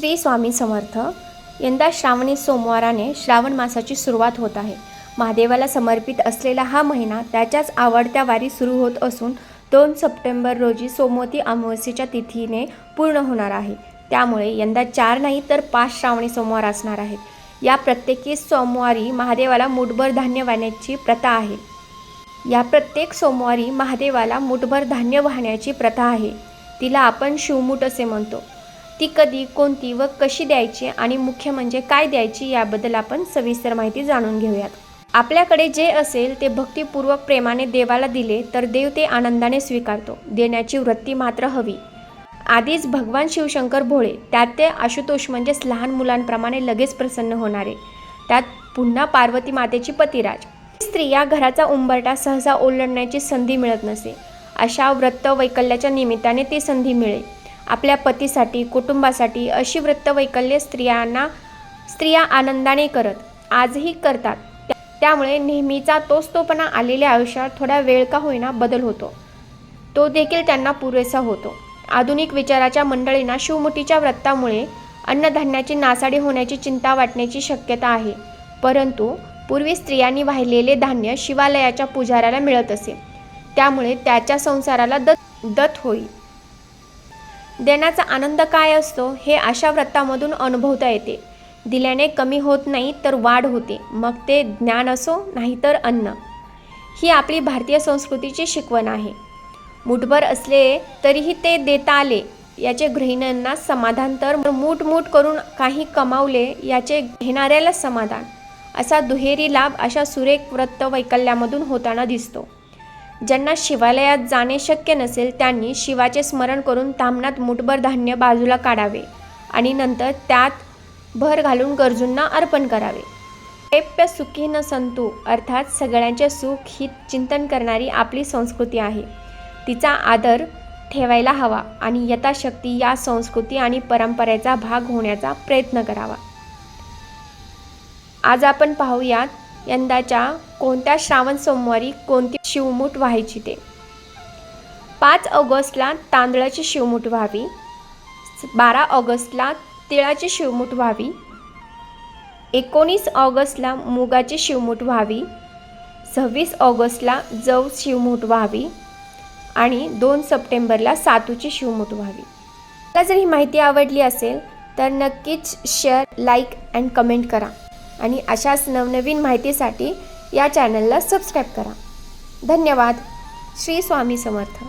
श्री स्वामी समर्थ. यंदा श्रावणी सोमवाराने श्रावण मासाची सुरुवात होत आहे. महादेवाला समर्पित असलेला हा महिना त्याच्याच आवडत्या वारी सुरू होत असून दोन सप्टेंबर रोजी सोमवती अमावस्येच्या तिथीने पूर्ण होणार आहे. त्यामुळे यंदा चार नाही तर पाच श्रावणी सोमवार असणार आहेत. या प्रत्येकी सोमवारी महादेवाला मुठभर धान्य वाहण्याची प्रथा आहे. या प्रत्येक सोमवारी महादेवाला मुठभर धान्य वाहण्याची प्रथा आहे. तिला आपण शिवमुठ असे म्हणतो. ती कधी कोणती व कशी द्यायची आणि मुख्य म्हणजे काय द्यायची याबद्दल आपण सविस्तर माहिती जाणून घेऊयात. आपल्याकडे जे असेल ते भक्तिपूर्वक प्रेमाने देवाला दिले तर देव ते आनंदाने स्वीकारतो. देण्याची वृत्ती मात्र हवी. आधीच भगवान शिवशंकर भोळे त्यात ते आशुतोष म्हणजेच लहान मुलांप्रमाणे लगेच प्रसन्न होणारे. त्यात पुन्हा पार्वती मातेची पतिराज. स्त्रिया घराचा उंबरटा सहसा ओलांडण्याची संधी मिळत नसे. अशा व्रत वैकल्याच्या निमित्ताने ती संधी मिळेल. आपल्या पतीसाठी कुटुंबासाठी अशी व्रत स्त्रियांना स्त्रिया आनंदाने करत आजही करतात. त्यामुळे नेहमीचा तोच तोपणा आलेल्या आयुष्यात थोडा वेळ का होईना बदल होतो. तो देखील त्यांना पुरेसा होतो. आधुनिक विचाराच्या मंडळींना शिवमुठीच्या व्रतामुळे अन्नधान्याची नासाडी होण्याची चिंता वाटण्याची शक्यता आहे. परंतु पूर्वी स्त्रियांनी वाहिलेले धान्य शिवालयाच्या पुजाऱ्याला मिळत असे. त्यामुळे त्याच्या संसाराला दत दत होईल देण्याचा आनंद काय असतो हे अशा व्रतामधून अनुभवता येते. दिल्याने कमी होत नाही तर वाढ होते. मग ते ज्ञान असो नाहीतर अन्न. ही आपली भारतीय संस्कृतीची शिकवण आहे. मुठभर असले तरीही ते देता आले याचे गृहिणींना समाधान तर मूठ मूठ करून काही कमावले याचे घेणाऱ्याला समाधान. असा दुहेरी लाभ अशा सुरेख व्रत वैकल्यामधून होताना दिसतो. ज्यांना शिवालयात जाणे शक्य नसेल त्यांनी शिवाचे स्मरण करून तामणात मुठभर धान्य बाजूला काढावे आणि नंतर त्यात भर घालून गरजूंना अर्पण करावे. प्रेप्य सुखी न संतू अर्थात सगळ्यांचे सुख ही चिंतन करणारी आपली संस्कृती आहे. तिचा आदर ठेवायला हवा आणि यथाशक्ती या संस्कृती आणि परंपरेचा भाग होण्याचा प्रयत्न करावा. आज आपण पाहूयात यंदाच्या कोणत्या श्रावण सोमवारी कोणती शिवमूठ व्हायची ते? पाच ऑगस्टला तांदळाची शिवमूठ व्हावी. बारा ऑगस्टला तिळाची शिवमूठ व्हावी. एकोणीस ऑगस्टला मुगाची शिवमूठ व्हावी. सव्वीस ऑगस्टला जव शिवमूठ व्हावी. आणि दोन सप्टेंबरला सातूची शिवमूठ व्हावी. मला जर ही माहिती आवडली असेल तर नक्कीच शेअर लाईक अँड कमेंट करा. आणि अशाच नवनवीन माहितीसाठी या चॅनलला सबस्क्राईब करा. धन्यवाद. श्री स्वामी समर्थ.